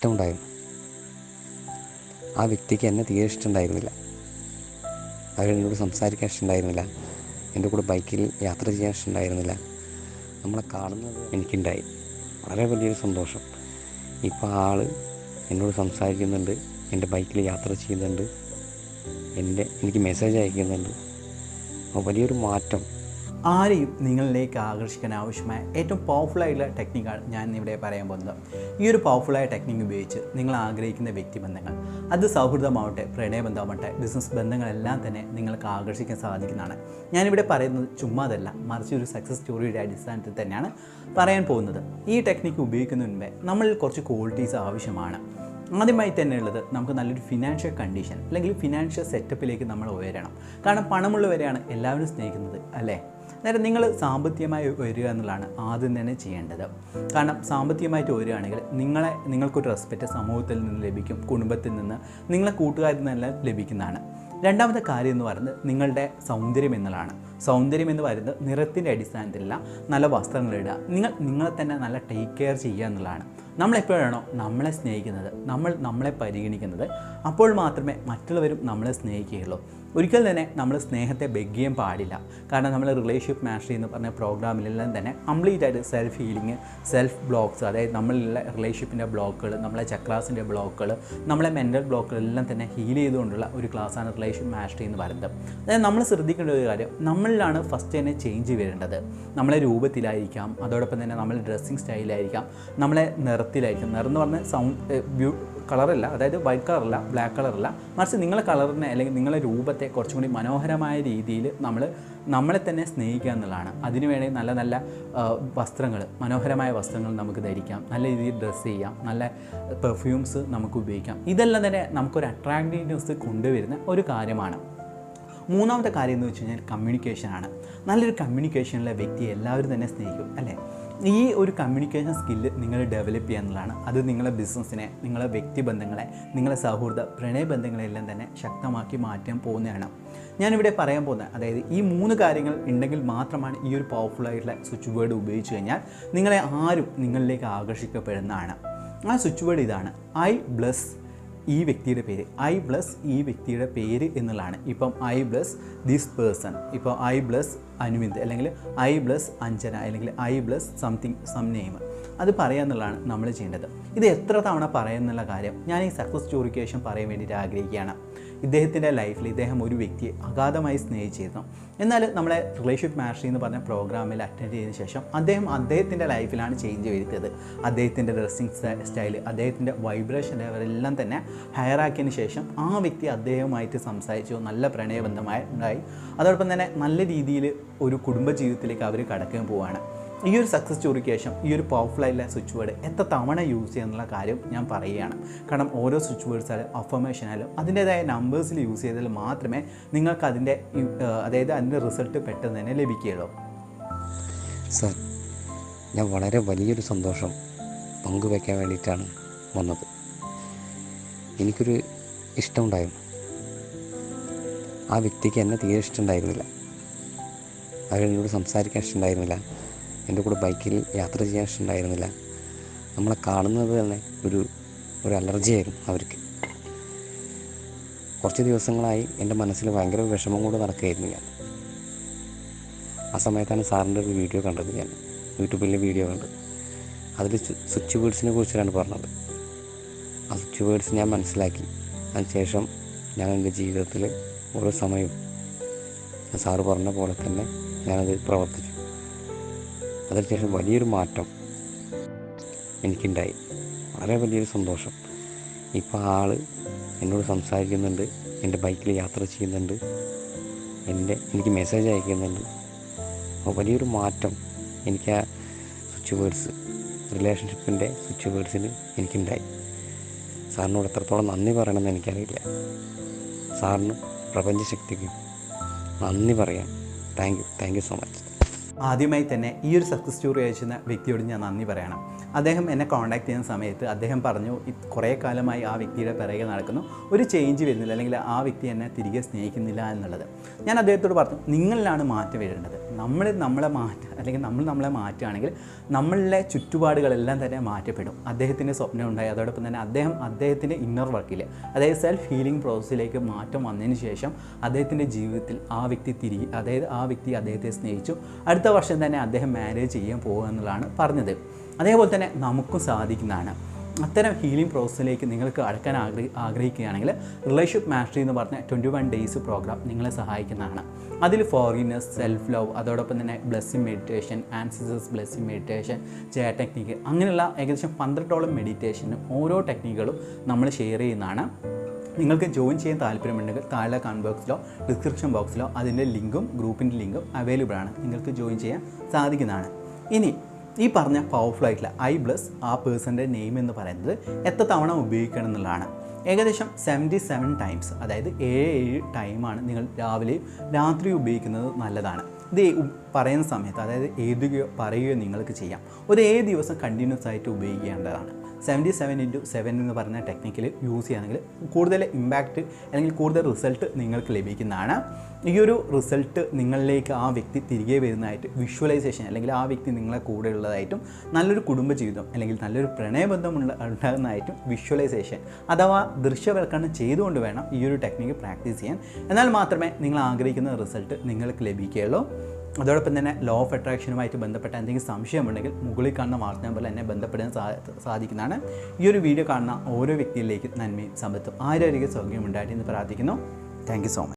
ഇഷ്ടമുണ്ടായിരുന്നു. ആ വ്യക്തിക്ക് എന്നെ തീരെ ഇഷ്ടമുണ്ടായിരുന്നില്ല. അവരെന്നോട് സംസാരിക്കാൻ ഇഷ്ടമുണ്ടായിരുന്നില്ല. എന്റെ കൂടെ ബൈക്കിൽ യാത്ര ചെയ്യാൻ ഇഷ്ടമുണ്ടായിരുന്നില്ല. നമ്മളെ കാണുന്നത് എനിക്കുണ്ടായി. വളരെ വലിയൊരു സന്തോഷം. ഇപ്പോൾ ആൾ എന്നോട് സംസാരിക്കുന്നുണ്ട് എന്റെ ബൈക്കിൽ യാത്ര ചെയ്യുന്നുണ്ട് എന്റെ എനിക്ക് മെസ്സേജ് അയക്കുന്നുണ്ട്. അപ്പോൾ വലിയൊരു മാറ്റം ആരെയും നിങ്ങളിലേക്ക് ആകർഷിക്കാൻ ആവശ്യമായ ഏറ്റവും പവർഫുൾ ആയിട്ടുള്ള ടെക്നിക്കാണ് ഞാൻ ഇവിടെ പറയാൻ പോകുന്നത്. ഈ ഒരു പവർഫുള്ളായ ടെക്നിക്ക് ഉപയോഗിച്ച് നിങ്ങൾ ആഗ്രഹിക്കുന്ന വ്യക്തിബന്ധങ്ങൾ അത് സൗഹൃദമാവട്ടെ പ്രണയബന്ധമാവട്ടെ ബിസിനസ് ബന്ധങ്ങളെല്ലാം തന്നെ നിങ്ങൾക്ക് ആകർഷിക്കാൻ സാധിക്കുന്നതാണ്. ഞാനിവിടെ പറയുന്നത് ചുമ്മാതല്ല മറിച്ച് ഒരു സക്സസ് സ്റ്റോറിയുടെ അടിസ്ഥാനത്തിൽ തന്നെയാണ് പറയാൻ പോകുന്നത്. ഈ ടെക്നിക്ക് ഉപയോഗിക്കുന്നതിന് മുമ്പേ നമ്മളിൽ കുറച്ച് ക്വാളിറ്റീസ് ആവശ്യമാണ്. ആദ്യമായി തന്നെ ഉള്ളത് നമുക്ക് നല്ലൊരു ഫിനാൻഷ്യൽ കണ്ടീഷൻ അല്ലെങ്കിൽ ഫിനാൻഷ്യൽ സെറ്റപ്പിലേക്ക് നമ്മൾ ഉയരണം. കാരണം പണമുള്ളവരെയാണ് എല്ലാവരും സ്നേഹിക്കുന്നത് അല്ലേ? നേരം നിങ്ങൾ സാമ്പത്തികമായി വരിക എന്നുള്ളതാണ് ആദ്യം തന്നെ ചെയ്യേണ്ടത്. കാരണം സാമ്പത്തികമായിട്ട് വരികയാണെങ്കിൽ നിങ്ങളെ നിങ്ങൾക്കൊരു റെസ്പെക്റ്റ് സമൂഹത്തിൽ നിന്ന് ലഭിക്കും കുടുംബത്തിൽ നിന്ന് നിങ്ങളെ കൂട്ടുകാരിൽ നിന്നെല്ലാം ലഭിക്കുന്നതാണ്. രണ്ടാമത്തെ കാര്യം എന്ന് പറയുന്നത് നിങ്ങളുടെ സൗന്ദര്യം എന്നുള്ളതാണ്. സൗന്ദര്യം എന്ന് പറയുന്നത് നിറത്തിന്റെ അടിസ്ഥാനത്തിലല്ല നല്ല വസ്ത്രങ്ങൾ ഇടുക. നിങ്ങൾ നിങ്ങളെ തന്നെ നല്ല ടേക്ക് കെയർ ചെയ്യുക എന്നുള്ളതാണ്. നമ്മളെപ്പോഴാണോ നമ്മളെ സ്നേഹിക്കുന്നത്? നമ്മൾ നമ്മളെ പരിഗണിക്കുന്നത്? അപ്പോൾ മാത്രമേ മറ്റുള്ളവരും നമ്മളെ സ്നേഹിക്കുകയുള്ളൂ. ഒരിക്കൽ തന്നെ നമ്മൾ സ്നേഹത്തെ ബെഗ് ചെയ്യാൻ പാടില്ല. കാരണം നമ്മൾ റിലേഷൻഷിപ്പ് മാസ്റ്ററി എന്ന് പറഞ്ഞ പ്രോഗ്രാമിലെല്ലാം തന്നെ കംപ്ലീറ്റ് ആയിട്ട് സെൽഫ് ഹീലിംഗ് സെൽഫ് ബ്ലോക്ക്സ് അതായത് നമ്മളിലുള്ള റിലേഷൻഷിപ്പിന്റെ ബ്ലോക്കുകൾ നമ്മളെ ചക്രാസിന്റെ ബ്ലോക്കുകൾ നമ്മളെ മെന്റൽ ബ്ലോക്കുകളെല്ലാം തന്നെ ഹീൽ ചെയ്തുകൊണ്ടുള്ള ഒരു ക്ലാസ്സാണ് റിലേഷൻഷിപ്പ് മാസ്റ്ററി എന്ന് പറയുന്നത്. അതായത് നമ്മൾ ശ്രദ്ധിക്കേണ്ട ഒരു കാര്യം നമ്മളിലാണ് ഫസ്റ്റ് തന്നെ ചേഞ്ച് വരേണ്ടത്. നമ്മളെ രൂപത്തിലായിരിക്കാം അതോടൊപ്പം തന്നെ നമ്മളെ ഡ്രസ്സിങ് സ്റ്റൈലായിരിക്കാം നമ്മളെ നിറത്തിലായിരിക്കാം. നിറം എന്ന് പറഞ്ഞാൽ സൗണ്ട് കളറല്ല അതായത് വൈറ്റ് കളറല്ല ബ്ലാക്ക് കളറല്ല. മറിച്ച് നിങ്ങളെ കളറിനെ അല്ലെങ്കിൽ നിങ്ങളെ രൂപത്തെ കുറച്ചും കൂടി മനോഹരമായ രീതിയിൽ നമ്മൾ നമ്മളെ തന്നെ സ്നേഹിക്കുക എന്നുള്ളതാണ്. അതിനു വേണ്ടി നല്ല നല്ല വസ്ത്രങ്ങൾ മനോഹരമായ വസ്ത്രങ്ങൾ നമുക്ക് ധരിക്കാം. നല്ല രീതിയിൽ ഡ്രസ്സ് ചെയ്യാം. നല്ല പെർഫ്യൂംസ് നമുക്ക് ഉപയോഗിക്കാം. ഇതെല്ലാം തന്നെ നമുക്കൊരു അട്രാക്റ്റീവ്നെസ് കൊണ്ടുവരുന്ന ഒരു കാര്യമാണ്. മൂന്നാമത്തെ കാര്യം എന്ന് വെച്ച് കഴിഞ്ഞാൽ കമ്മ്യൂണിക്കേഷനാണ് നല്ലൊരു കമ്മ്യൂണിക്കേഷനിലെ വ്യക്തി എല്ലാവരും തന്നെ സ്നേഹിക്കും അല്ലേ? ഈ ഒരു കമ്മ്യൂണിക്കേഷൻ സ്കില്ല് നിങ്ങൾ ഡെവലപ്പ് ചെയ്യുക എന്നുള്ളതാണ്. അത് നിങ്ങളെ ബിസിനസ്സിനെ നിങ്ങളെ വ്യക്തിബന്ധങ്ങളെ നിങ്ങളെ സൗഹൃദ പ്രണയബന്ധങ്ങളെല്ലാം തന്നെ ശക്തമാക്കി മാറ്റാൻ പോകുന്നതാണ്. ഞാനിവിടെ പറയാൻ പോകുന്നത് അതായത് ഈ മൂന്ന് കാര്യങ്ങൾ ഉണ്ടെങ്കിൽ മാത്രമാണ് ഈ ഒരു പവർഫുൾ ആയിട്ടുള്ള സ്വിച്ച് വേർഡ് ഉപയോഗിച്ച് കഴിഞ്ഞാൽ നിങ്ങളെ ആരും നിങ്ങളിലേക്ക് ആകർഷിക്കപ്പെടുന്നതാണ്. ആ സ്വിച്ച് വേർഡ് ഇതാണ്. ഐ ബ്ലസ് ഈ വ്യക്തിയുടെ പേര് ഐ ബ്ലസ് ഈ വ്യക്തിയുടെ പേര് എന്നുള്ളതാണ്. ഇപ്പം ഐ ബ്ലസ് ദിസ് പേഴ്സൺ ഇപ്പോൾ ഐ ബ്ലസ് അനുവിന്ദ് അല്ലെങ്കിൽ ഐ ബ്ലസ് അഞ്ജന അല്ലെങ്കിൽ I bless something some name അത് പറയുക എന്നുള്ളതാണ് നമ്മൾ ചെയ്യേണ്ടത്. ഇത് എത്ര തവണ പറയുന്നുള്ള കാര്യം ഞാൻ ഈ സക്സസ് സ്റ്റോറിക്ക് ശേഷം പറയാൻ വേണ്ടിയിട്ട് ആഗ്രഹിക്കുകയാണ്. ഇദ്ദേഹത്തിന്റെ ലൈഫിൽ ഇദ്ദേഹം ഒരു വ്യക്തിയെ അഗാധമായി സ്നേഹിച്ചിരുന്നു. എന്നാൽ നമ്മളെ റിലേഷൻഷിപ്പ് മാസ്റ്ററി എന്ന് പറഞ്ഞ പ്രോഗ്രാമിൽ അറ്റൻഡ് ചെയ്തതിന് ശേഷം അദ്ദേഹം അദ്ദേഹത്തിന്റെ ലൈഫിലാണ് ചേഞ്ച് വരുത്തിയത്. അദ്ദേഹത്തിന്റെ ഡ്രസ്സിങ് സ്റ്റൈൽ അദ്ദേഹത്തിന്റെ വൈബ്രേഷൻ ലെവലെല്ലാം തന്നെ ഹയറാക്കിയതിന് ശേഷം ആ വ്യക്തി അദ്ദേഹവുമായിട്ട് സംസാരിച്ചു. നല്ല പ്രണയബന്ധമായി ഉണ്ടായി. അതോടൊപ്പം തന്നെ നല്ല രീതിയിൽ ഒരു കുടുംബ ജീവിതത്തിലേക്ക് അവർ കടക്കാൻ പോവുകയാണ്. ഈ ഒരു സക്സസ് സ്റ്റോറിക്ക് ശേഷം ഈ ഒരു പവർഫുൾ ആയിട്ടുള്ള സ്വിച്ച് വേർഡ് എത്ര തവണ യൂസ് ചെയ്യുന്നുള്ള കാര്യം ഞാൻ പറയുകയാണ്. കാരണം ഓരോ സ്വിച്ച് വേർഡ്സ് ആയാലും അഫർമേഷൻ ആയാലും അതിന്റേതായ നമ്പേഴ്സിൽ യൂസ് ചെയ്താൽ മാത്രമേ നിങ്ങൾക്ക് അതിന്റെ അതായത് അതിന്റെ റിസൾട്ട് പെട്ടെന്ന് തന്നെ ലഭിക്കുകയുള്ളൂ. സർ ഞാൻ വളരെ വലിയൊരു സന്തോഷം പങ്കുവെക്കാൻ വേണ്ടിയിട്ടാണ് വന്നത്. എനിക്കൊരു ഇഷ്ടമുണ്ടായിരുന്നു. ആ വ്യക്തിക്ക് എന്നെ തീരെ ഇഷ്ടമുണ്ടായിരുന്നില്ല. അവരെന്നോട് സംസാരിക്കാൻ ഇഷ്ടമുണ്ടായിരുന്നില്ല. എന്റെ കൂടെ ബൈക്കിൽ യാത്ര ചെയ്യാൻ ഇഷ്ടമുണ്ടായിരുന്നില്ല. നമ്മളെ കാണുന്നത് തന്നെ ഒരു ഒരു അലർജിയായിരുന്നു അവർക്ക്. കുറച്ച് ദിവസങ്ങളായി എന്റെ മനസ്സിൽ ഭയങ്കര വിഷമം കൊണ്ട് നടക്കുകയായിരുന്നു ഞാൻ. ആ സമയത്താണ് സാറിന്റെ ഒരു വീഡിയോ കണ്ടത് ഞാൻ. യൂട്യൂബിലെ വീഡിയോ കണ്ടത്. അതിൽ സ്വിച്ച് വേർഡ്സിനെ കുറിച്ചിട്ടാണ് പറഞ്ഞത്. ആ സ്വിച്ച് വേർഡ്സ് ഞാൻ മനസ്സിലാക്കി. അതിനുശേഷം ഞാൻ എന്റെ ജീവിതത്തിൽ ഓരോ സമയവും സാറ് പറഞ്ഞ പോലെ തന്നെ ഞാനത് പ്രവർത്തിച്ചു. അതിനുശേഷം വലിയൊരു മാറ്റം എനിക്കുണ്ടായി. വളരെ വലിയൊരു സന്തോഷം. ഇപ്പോൾ ആൾ എന്നോട് സംസാരിക്കുന്നുണ്ട് എന്റെ ബൈക്കിൽ യാത്ര ചെയ്യുന്നുണ്ട് എന്റെ എനിക്ക് മെസ്സേജ് അയക്കുന്നുണ്ട്. അപ്പോൾ വലിയൊരു മാറ്റം എനിക്ക് ആ സ്വിച്ച് വേർഡ്സ് റിലേഷൻഷിപ്പിന്റെ സ്വിച്ച് വേർഡ്സിന് എനിക്കുണ്ടായി. സാറിനോട് എത്രത്തോളം നന്ദി പറയണമെന്ന് എനിക്കറിയില്ല. സാറിന് പ്രപഞ്ചശക്തിക്ക് നന്ദി പറയാം thank you. Thank you so much. ആദ്യമായി തന്നെ ഈ ഒരു സക്സസ് സ്റ്റോറി അയച്ചുന്ന വ്യക്തിയോട് ഞാൻ നന്ദി പറയണം. അദ്ദേഹം എന്നെ കോൺടാക്ട് ചെയ്യുന്ന സമയത്ത് അദ്ദേഹം പറഞ്ഞു കുറേ കാലമായി ആ വ്യക്തിയുടെ പിറകെ നടക്കുന്നു. ഒരു ചേഞ്ച് വരുന്നില്ല. അല്ലെങ്കിൽ ആ വ്യക്തി എന്നെ തിരികെ സ്നേഹിക്കുന്നില്ല എന്നുള്ളത്. ഞാൻ അദ്ദേഹത്തോട് പറഞ്ഞു നിങ്ങളിലാണ് മാറ്റം വരേണ്ടത് നമ്മൾ നമ്മളെ മാറ്റം അല്ലെങ്കിൽ നമ്മൾ നമ്മളെ മാറ്റുകയാണെങ്കിൽ നമ്മളുടെ ചുറ്റുപാടുകളെല്ലാം തന്നെ മാറ്റപ്പെടും. അദ്ദേഹത്തിന്റെ സ്വപ്നം ഉണ്ടായി. അതോടൊപ്പം തന്നെ അദ്ദേഹം അദ്ദേഹത്തിന്റെ ഇന്നർ വർക്കിൽ അതായത് സെൽഫ് ഹീലിംഗ് പ്രോസസ്സിലേക്ക് മാറ്റം വന്നതിന് ശേഷം അദ്ദേഹത്തിന്റെ ജീവിതത്തിൽ ആ വ്യക്തി തിരികെ അതായത് ആ വ്യക്തി അദ്ദേഹത്തെ സ്നേഹിച്ചു. അടുത്ത വർഷം തന്നെ അദ്ദേഹം മാരേജ് ചെയ്യാൻ പോകുക എന്നുള്ളതാണ് പറഞ്ഞത്. അതേപോലെ തന്നെ നമുക്കും സാധിക്കുന്നതാണ്. അത്തരം ഹീലിംഗ് പ്രോസസ്സിലേക്ക് നിങ്ങൾക്ക് അടക്കാൻ ആഗ്രഹി ആഗ്രഹിക്കുകയാണെങ്കിൽ റിലേഷൻഷിപ്പ് മാസ്റ്ററി എന്ന് പറഞ്ഞ ട്വന്റി വൺ ഡേയ്സ് പ്രോഗ്രാം നിങ്ങളെ സഹായിക്കുന്നതാണ്. അതിൽ ഫോറിനസ് സെൽഫ് ലവ് അതോടൊപ്പം തന്നെ ബ്ലെസ്സിങ് മെഡിറ്റേഷൻ ആൻസിസസ് ബ്ലെസ്സിങ് മെഡിറ്റേഷൻ ജയ ടെക്നിക്ക് അങ്ങനെയുള്ള ഏകദേശം പന്ത്രണ്ടോളം മെഡിറ്റേഷനും ഓരോ ടെക്നിക്കുകളും നമ്മൾ ഷെയർ ചെയ്യുന്നതാണ്. നിങ്ങൾക്ക് ജോയിൻ ചെയ്യാൻ താല്പര്യമുണ്ടെങ്കിൽ താഴെ കമന്റ് ബോക്സിലോ ഡിസ്ക്രിപ്ഷൻ ബോക്സിലോ അതിന്റെ ലിങ്കും ഗ്രൂപ്പിന്റെ ലിങ്കും അവൈലബിൾ ആണ്. നിങ്ങൾക്ക് ജോയിൻ ചെയ്യാൻ സാധിക്കുന്നതാണ്. ഇനി ഈ പറഞ്ഞ പവർഫുൾ ആയിട്ടുള്ള ഐ ബ്ലസ് ആ പേഴ്സന്റെ നെയിം എന്ന് പറയുന്നത് എത്ര തവണ ഉപയോഗിക്കണം എന്നുള്ളതാണ്. ഏകദേശം സെവന്റി സെവൻ ടൈംസ് അതായത് ഏഴ് ഏഴ് ടൈമാണ് നിങ്ങൾ രാവിലെയും രാത്രി ഉപയോഗിക്കുന്നത് നല്ലതാണ്. ഇത് പറയുന്ന സമയത്ത് അതായത് എഴുതുകയോ പറയുകയോ നിങ്ങൾക്ക് ചെയ്യാം. ഒരു ഏഴ് ദിവസം കണ്ടിന്യൂസ് ആയിട്ട് ഉപയോഗിക്കേണ്ടതാണ്. സെവന്റി സെവൻ ഇന്റു സെവൻ എന്ന് പറയുന്ന ടെക്നിക്കിൽ യൂസ് ചെയ്യുകയാണെങ്കിൽ കൂടുതൽ ഇമ്പാക്റ്റ് അല്ലെങ്കിൽ കൂടുതൽ റിസൾട്ട് നിങ്ങൾക്ക് ലഭിക്കുന്നതാണ്. ഈ ഒരു റിസൾട്ട് നിങ്ങളിലേക്ക് ആ വ്യക്തി തിരികെ വരുന്നതായിട്ട് വിഷ്വലൈസേഷൻ അല്ലെങ്കിൽ ആ വ്യക്തി നിങ്ങളെ കൂടെ ഉള്ളതായിട്ടും നല്ലൊരു കുടുംബജീവിതം അല്ലെങ്കിൽ നല്ലൊരു പ്രണയബന്ധം ഉണ്ട ഉണ്ടാകുന്നതായിട്ടും വിഷ്വലൈസേഷൻ അഥവാ ദൃശ്യവൽക്കരണം ചെയ്തുകൊണ്ട് വേണം ഈ ഒരു ടെക്നിക്ക് പ്രാക്ടീസ് ചെയ്യാൻ. എന്നാൽ മാത്രമേ നിങ്ങൾ ആഗ്രഹിക്കുന്ന റിസൾട്ട് നിങ്ങൾക്ക് ലഭിക്കുകയുള്ളൂ. അതോടൊപ്പം തന്നെ ലോ ഓഫ് അട്രാക്ഷനുമായിട്ട് ബന്ധപ്പെട്ട എന്തെങ്കിലും സംശയമുണ്ടെങ്കിൽ മുകളിൽ കാണുന്ന വാട്സ് നമ്പറിൽ എന്നെ ബന്ധപ്പെടാൻ സാധിക്കുന്നതാണ്. ഈ ഒരു വീഡിയോ കാണുന്ന ഓരോ വ്യക്തിയിലേക്കും നന്മയും സമ്പത്തും ആരോഗ്യ സൗകര്യം ഉണ്ടായിട്ട് എന്ന് പ്രാർത്ഥിക്കുന്നു. Thank so much